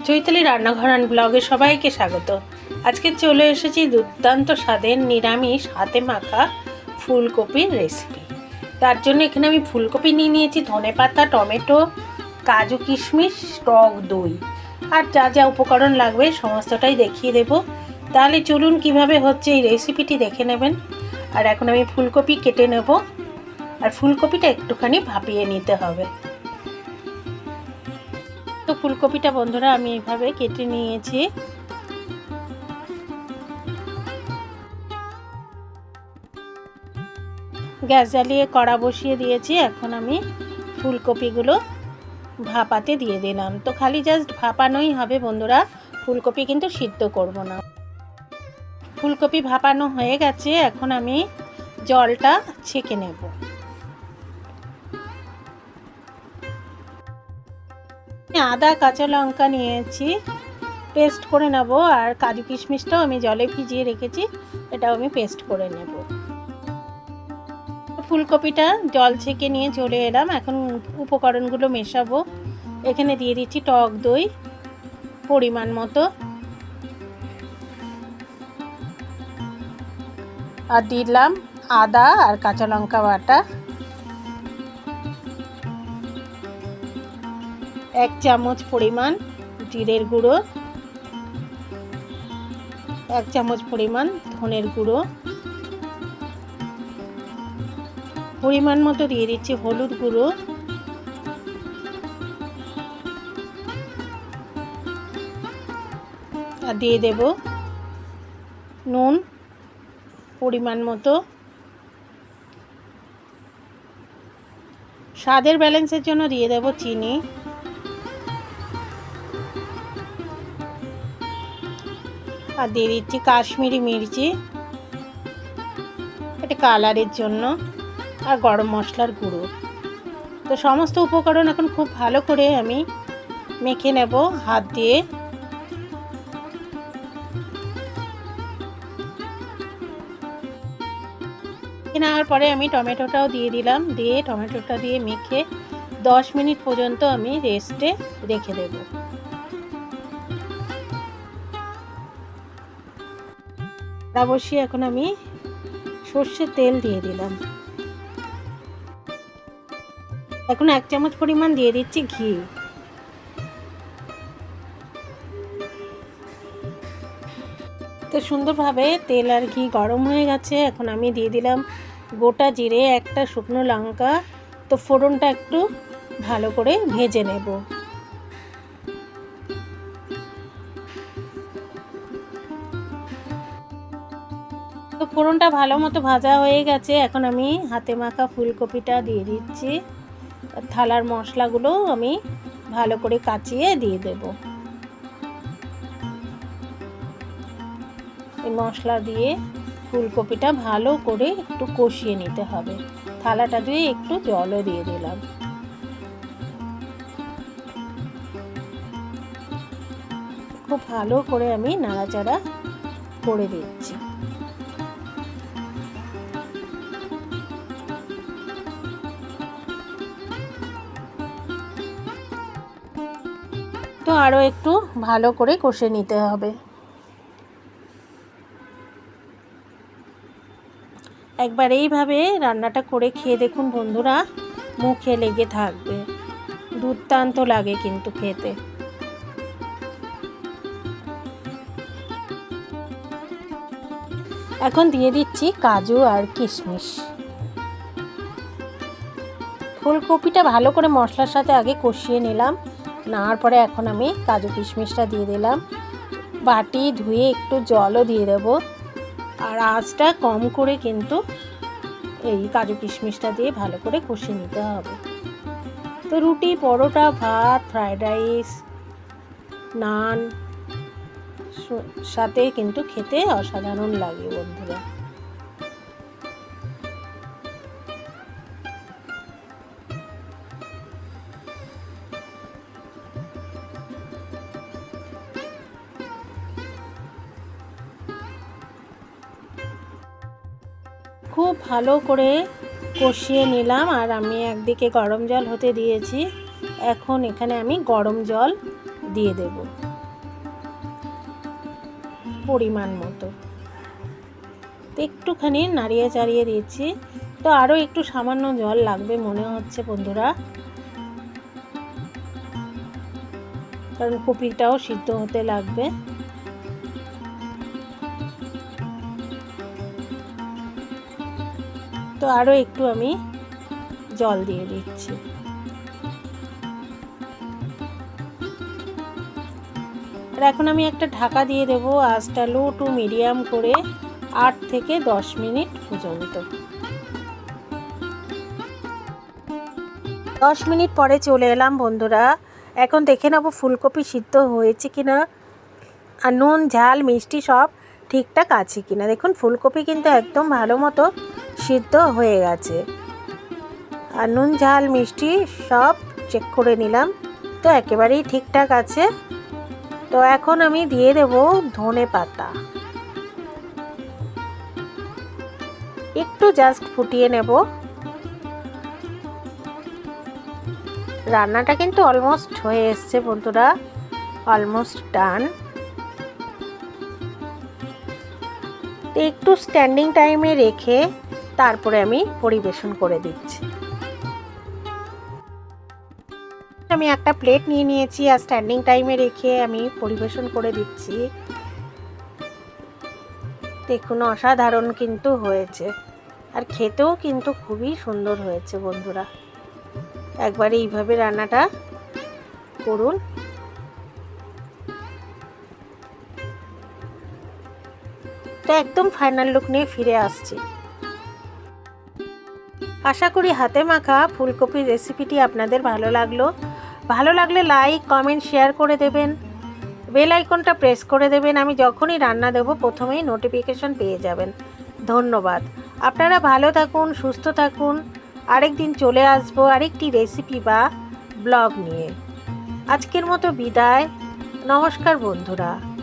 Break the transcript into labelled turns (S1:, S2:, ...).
S1: চৈতালি রান্নাঘর অ্যান্ড ব্লগে সবাইকে স্বাগত। আজকে চলে এসেছি দুর্দান্ত স্বাদের নিরামিষ হাতে মাখা ফুলকপির রেসিপি তার জন্য এখানে আমি ফুলকপি নিয়ে নিয়েছি ধনেপাতা টমেটো, কাজু কিশমিশ, টক দই। আর যা যা উপকরণ লাগবে সমস্তটাই দেখিয়ে দেব। তাহলে চলুন কীভাবে হচ্ছে এই রেসিপিটি দেখে নেবেন। আর এখন আমি ফুলকপি কেটে নেব। আর ফুলকপিটা একটুখানি ভাপিয়ে নিতে হবে। তো ফুলকপিটা বন্ধুরা আমি এইভাবে কেটে নিয়েছি। গ্যাস জ্বালিয়ে কড়া বসিয়ে দিয়েছি, এখন আমি ফুলকপিগুলো ভাপাতে দিয়ে দিলাম। তো খালি জাস্ট ভাপানোই হবে বন্ধুরা, ফুলকপি কিন্তু সিদ্ধ করব না। ফুলকপি ভাপানো হয়ে গেছে, এখন আমি জলটা ছেঁকে নেব। আদা, কাঁচা লঙ্কা নিয়েছি। পেস্ট করে নেব। আর কাজু কিশমিশটাও আমি জলে ভিজিয়ে রেখেছি। এটাও আমি পেস্ট করে নেব। ফুলকপিটা জল ছেঁকে নিয়ে চলে এলাম। এখন উপকরণগুলো মেশাবো। এখানে দিয়ে দিচ্ছি টক দই পরিমাণ মতো। আর দিলাম আদা আর কাঁচা লঙ্কা বাটা। এক চামচ পরিমাণ জিরের গুঁড়ো, এক চামচ পরিমাণ ধনের গুঁড়ো। পরিমাণ মতো দিয়ে দিচ্ছি হলুদ গুঁড়ো। আর দিয়ে দেব নুন পরিমাণ মতো। স্বাদের ব্যালেন্সের জন্য দিয়ে দেব চিনি। আর দিয়ে দিচ্ছি কাশ্মীরি মির্চি। এটা কালারের জন্য। আর গরম মশলার গুঁড়ো। তো সমস্ত উপকরণ এখন খুব ভালো করে আমি মেখে নেব হাত দিয়ে। নেওয়ার পরে আমি টমেটোটাও দিয়ে দিলাম। দিয়ে টমেটোটা দিয়ে মেখে দশ মিনিট পর্যন্ত আমি রেস্টে রেখে দেবো। কড়া বসিয়ে এখন আমি সর্ষের তেল দিয়ে দিলাম। এখন এক চামচ পরিমাণ দিয়ে দিচ্ছি ঘি। তো সুন্দরভাবে তেল আর ঘি গরম হয়ে গেছে, এখন আমি দিয়ে দিলাম গোটা জিরে, একটা শুকনো লঙ্কা। তো ফোড়নটা একটু ভালো করে ভেজে নেব। তো ফোড়নটা ভালো মতো ভাজা হয়ে গেছে। এখন আমি হাতে মাখা ফুলকপিটা দিয়ে দিচ্ছি। থালার মশলাগুলো আমি ভালো করে কাচিয়ে দিয়ে দেব। এই মশলা দিয়ে ফুলকপিটা ভালো করে একটু কষিয়ে নিতে হবে। থালাটা দিয়ে একটু জলও দিয়ে দিলাম। খুব ভালো করে আমি নাড়াচাড়া করে দিচ্ছি। তো আরও একটু ভালো করে কষে নিতে হবে। একবার এইভাবে রান্নাটা করে খেয়ে দেখুন বন্ধুরা, মুখে লেগে থাকবে। দুর্দান্ত লাগে কিন্তু খেতে। এখন দিয়ে দিচ্ছি কাজু আর কিশমিশ। ফুলকপিটা ভালো করে মশলার সাথে আগে কষিয়ে নিলাম। নেওয়ার পরে এখন আমি কাজু কিশমিশটা দিয়ে দিলাম। বাটি ধুয়ে একটু জলও দিয়ে দেবো। আর আঁচটা কম করে কিন্তু এই কাজু কিশমিশটা দিয়ে ভালো করে কষিয়ে নিতে হবে। তো রুটি, পরোটা, ভাত ফ্রায়েড রাইস, নান সাথে কিন্তু খেতে অসাধারণ লাগে বন্ধুরা। খুব ভালো করে কষিয়ে নিলাম আর আমি একদিকে গরম জল হতে দিয়েছি। এখন এখানে আমি গরম জল দিয়ে দেব। পরিমাণ মতো। তো একটুখানি নাড়িয়ে চাড়িয়ে দিচ্ছি। তো আরও একটু সামান্য জল লাগবে মনে হচ্ছে বন্ধুরা। কারণ কপিটাও সিদ্ধ হতে লাগবে। তো আরও একটু আমি জল দিয়ে দিচ্ছি। আর এখন আমি একটা ঢাকা দিয়ে দেবো আঁচটা লো টু মিডিয়াম করে আট থেকে দশ মিনিট পর্যন্ত। দশ মিনিট পরে চলে এলাম বন্ধুরা। এখন দেখে নেব ফুলকপি সিদ্ধ হয়েছে কিনা। আর নুন, ঝাল, মিষ্টি সব ঠিকঠাক আছে কিনা। দেখুন, ফুলকপি কিন্তু একদম ভালো মতো সিদ্ধ হয়ে গেছে। আর নুন, ঝাল, মিষ্টি সব চেক করে নিলাম। তো একেবারেই ঠিকঠাক আছে। তো এখন আমি দিয়ে দেব ধনে পাতা। একটু জাস্ট ফুটিয়ে নেব। রান্নাটা কিন্তু অলমোস্ট হয়ে এসছে বন্ধুরা। অলমোস্ট ডান একটু স্ট্যান্ডিং টাইমে রেখে তারপরে আমি পরিবেশন করে দিচ্ছি। আমি একটা প্লেট নিয়ে নিয়েছি আর স্ট্যান্ডিং টাইমে রেখে আমি পরিবেশন করে দিচ্ছি। দেখুন, অসাধারণ কিন্তু হয়েছে। আর খেতেও কিন্তু খুবই সুন্দর হয়েছে বন্ধুরা। একবার এইভাবে রান্নাটা করুন। তো একদম ফাইনাল লুক নিয়ে ফিরে আসছি। আশা করি হাতে মাখা ফুলকপির রেসিপিটি আপনাদের ভালো লাগল। ভালো লাগলে লাইক কমেন্ট শেয়ার করে দেবেন। বেল আইকনটা প্রেস করে দেবেন। আমি যখনই রান্না দেব, প্রথমেই নোটিফিকেশন পেয়ে যাবেন। ধন্যবাদ। আপনারা ভালো থাকুন, সুস্থ থাকুন। আরেক দিন চলে আসব আরেকটি রেসিপি বা ব্লগ নিয়ে। আজকের মতো বিদায়। নমস্কার বন্ধুরা।